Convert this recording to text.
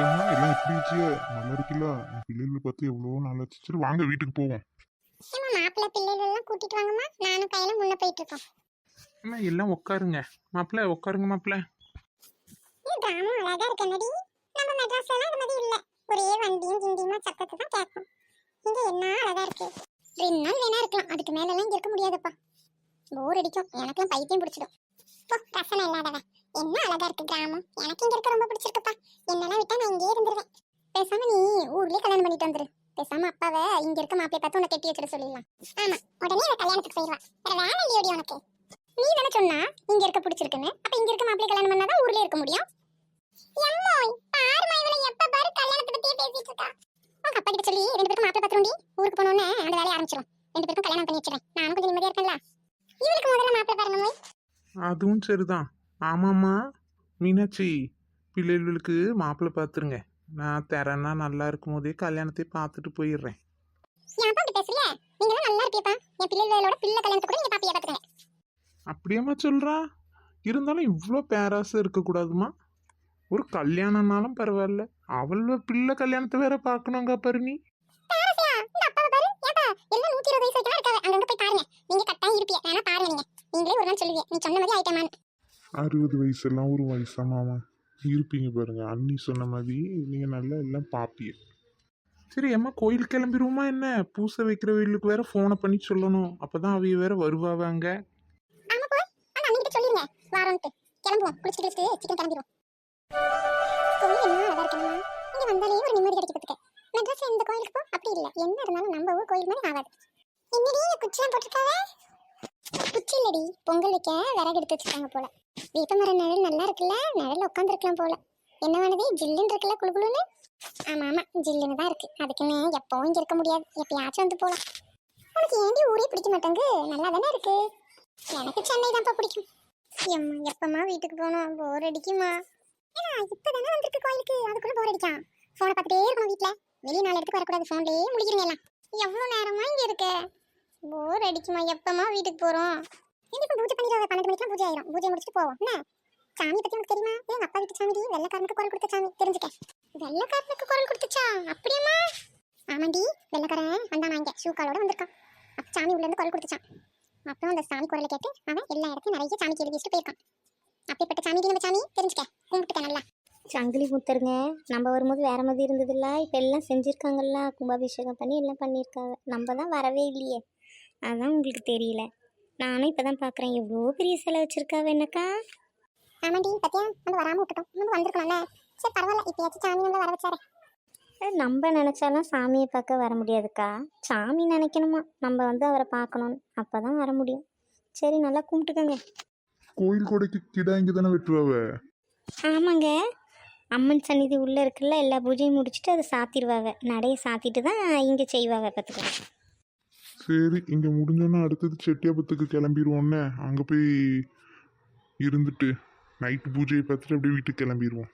ஏம்மா எல்லாம் எப்படி இருக்கியா நல்லா இருக்கீங்களா என் பிள்ளைகளை பார்த்து எவ்வளோ நாளாச்சு. சரி வாங்க வீட்டுக்கு போவோம். ஏமா மாப்பிள்ளை பிள்ளைகள் எல்லாம் கூட்டிட்டு வாங்கம்மா. நானும் கையில முன்ன போயிட்டு இருக்கோம். அம்மா எல்லாம் உட்காருங்க மாப்பிள்ள உட்காருங்க மாப்பிள்ள. ஏ கிராமம் அழகா இருக்கு என்னடி நம்ம மெட்ராஸ்ல எல்லாம் இது மாதிரி இல்ல. ஒரே வண்டியும் கிண்டியுமா சத்தத்தை தான் கேட்கும். இங்க என்ன அழகா இருக்கு. ரெண்டு நாள் வேணா இருக்கலாம். அதுக்கு மேல எல்லாம் இங்க இருக்க முடியாதுப்பா. போர் அடிக்கும். எனக்கெல்லாம் பைத்தியம் பிடிச்சிடும். போ ரசனை இல்லாதவ என்ன அழகா இருக்கு கிராமம். எனக்கு இங்க இருக்க ரொம்ப பிடிச்சிருக்குப்பா. என்னெல்லாம் விட்டா நான் இங்கேயே இருந்துருவேன். பேசாம நீ ஊர்லயே கல்யாணம் பண்ணிட்டு வந்துரு. பேசாம அப்பாவை இங்க இருக்க மாப்பிள்ளை பார்த்து உனக்கு கட்டி வச்சிட சொல்லிடலாம். ஆமா உடனே அவ கல்யாணத்துக்கு போயிடுவா. வேற வேலை இல்லையோடி உனக்கு. நீ தானே சொன்னா இங்க இருக்க பிடிச்சிருக்குன்னு. அப்ப இங்க இருக்க மாப்பிளை கல்யாணம் பண்ணாதான் ஊர்லயே இருக்க முடியும். எம்மோய் பாருமா இவளை எப்ப பாரு கல்யாணத்தை பத்தியே பேசிட்டு இருக்கா. உங்க அப்பா கிட்ட சொல்லி ரெண்டு பேருக்கும் மாப்பிள்ளை பாத்துருண்டி ஊருக்கு போனோன்னே அந்த வேலையை ஆரம்பிச்சிடும் ரெண்டு பேருக்கும் கல்யாணம் பண்ணி வச்சிடறேன். நானும் கொஞ்சம் நிம்மதியா இருக்கேன்ல. இவளுக்கு முதல்ல மாப்பிள்ளை பாருங்க அதுவும் சரிதான். ஆமாம்மா. மீனாட்சி பிள்ளைகளுக்கு மாப்பிள்ளை பார்த்துருங்க நான் தரேன்னா நல்லா இருக்கும் போதே கல்யாணத்தை பார்த்துட்டு போயிடுறேன். அப்படியேம்மா சொல்கிறா இருந்தாலும் இவ்வளோ பேராசை இருக்கக்கூடாதுமா ஒரு கல்யாணம்னாலும் பரவாயில்ல. அவளோட பிள்ளை கல்யாணத்தை வேற பார்க்கணுங்க பாரு. நீ நீங்களே ஒரு நாள் சொல்லுவீங்க நீ சொன்ன மாதிரி ஆயிட்டமான்னு அறுபது வயசெல்லாம் ஒரு வயசா மாமா. இருப்பீங்க பாருங்க அண்ணி சொன்ன மாதிரி நீங்கள் நல்லா எல்லாம் பார்ப்பீங்க சரி அம்மா கோயில் கிளம்பிடுவோமா என்ன? பூசை வைக்கிற வீட்டுக்கு வேற ஃபோனை பண்ணி சொல்லணும். அப்பதான் அவைய வேற வருவாங்க என்ன இருந்தாலும் நம்ம ஊர் கோயில் மாதிரி ஆகாது. என்னடி குச்சிலாம் குச்சி இல்லடி. பொங்கல் வைக்க விறகு எடுத்து வச்சிருக்காங்க போல. வேப்ப மர நிழல் நல்லா இருக்குல்ல? நிழல் உட்காந்துருக்கலாம் போல. என்ன வேணுது ஜில்லுன்னு இருக்குல்ல குளு குளுன்னு? ஆமா ஆமா. ஜில்லுன்னு தான் இருக்கு. அதுக்குன்னு எப்பவும் இங்க இருக்க முடியாது. எப்பயாச்சும் வந்து போலாம். உனக்கு ஏண்டி ஊரே பிடிக்க மாட்டேங்கு நல்லா தானே இருக்கு? எனக்கு சென்னை தான்ப்பா பிடிக்கும். எம்மா எப்பம்மா வீட்டுக்கு போகணும்? போர் அடிக்குமா? ஏன்னா இப்பதானே வந்திருக்கு கோயிலுக்கு. அதுக்குள்ள போர் அடிக்கான். போனை பார்த்துட்டே இருக்கணும் வீட்ல. வெளியே நாலு இடத்துக்கு வரக்கூடாது. ஃபோன்லயே முடிக்கிறீங்க எல்லாம். எவ்வளவு நேரமா இங்க இருக்க? போர் அடிக்குமா? எப்பமா வீட்டுக்கு போறோம்? இன்னைக்கு பூஜை பண்ணிடுவாங்க பன்னெண்டு பூஜை ஆயிரும். பூஜை முடிச்சுட்டு போவோம். என்ன? சாமி பத்தி உனக்கு தெரியுமா? ஏன் அப்பா வீட்டு சாமிடி வெள்ளக்காரனுக்கு குரல் கொடுத்த சாமி தெரிஞ்சுக்க. வெள்ளக்காரனுக்கு குரல் கொடுத்துச்சா அப்படியாம்மா? ஆமாண்டி வெள்ளக்காரன் வந்தானா இங்க ஷூ காலோட வந்திருக்கான். அப்ப சாமி உள்ள இருந்து குரல் கொடுத்துச்சான் அப்புறம் அந்த சாமி குரலை கேட்டு அவன் எல்லா இடத்தையும் நிறைய சாமிக்கு எழுதி வச்சுட்டு போயிருக்கான். அப்படிப்பட்ட சாமிக்கு நம்ம சாமி தெரிஞ்சுக்க. கும்பிட்டுக்க நல்லா. சங்கிலி முத்தருங்க நம்ம வரும்போது வேற மாதிரி இருந்ததில்ல. இப்போ எல்லாம் செஞ்சுருக்காங்கல்ல கும்பாபிஷேகம் பண்ணி எல்லாம் பண்ணியிருக்காங்க. நம்ம தான் வரவே இல்லையே. அதான் உங்களுக்கு தெரியல. நானும் இப்போ தான் பார்க்குறேன் எவ்வளோ பெரிய சிலை வச்சுருக்காவ என்னக்கா? ஆமாண்டி பத்தியா? நம்ம வராம விட்டுட்டோம். நம்ம வந்திருக்கலாம்ல. சரி பரவாயில்ல. இப்பயாச்சும் சாமி நம்மள வர வச்சாரு. நம்ம நினச்சாலும் சாமியை பார்க்க வர முடியாதுக்கா. சாமி நினைக்கணுமா? நம்ம வந்து அவரை பார்க்கணும்னு. அப்போ தான் வர முடியும். சரி நல்லா கும்பிட்டுக்கோங்க. கோயில் கொடைக்கு கிடா இங்கே தானே வெட்டுவாவ? ஆமாங்க. அம்மன் சந்நிதி உள்ளே இருக்குல்ல எல்லா பூஜையும் முடிச்சுட்டு அதை சாத்திடுவாங்க நடையை சாத்திட்டு தான் இங்கே செய்வாங்க பார்த்துக்கோங்க. சரி இங்கே முடிஞ்சோன்னா அடுத்தது செட்டியாபத்துக்கு கிளம்பிடுவோன்னே அங்கே போய் இருந்துட்டு நைட்டு பூஜையை பார்த்துட்டு அப்படியே வீட்டுக்கு கிளம்பிடுவோம்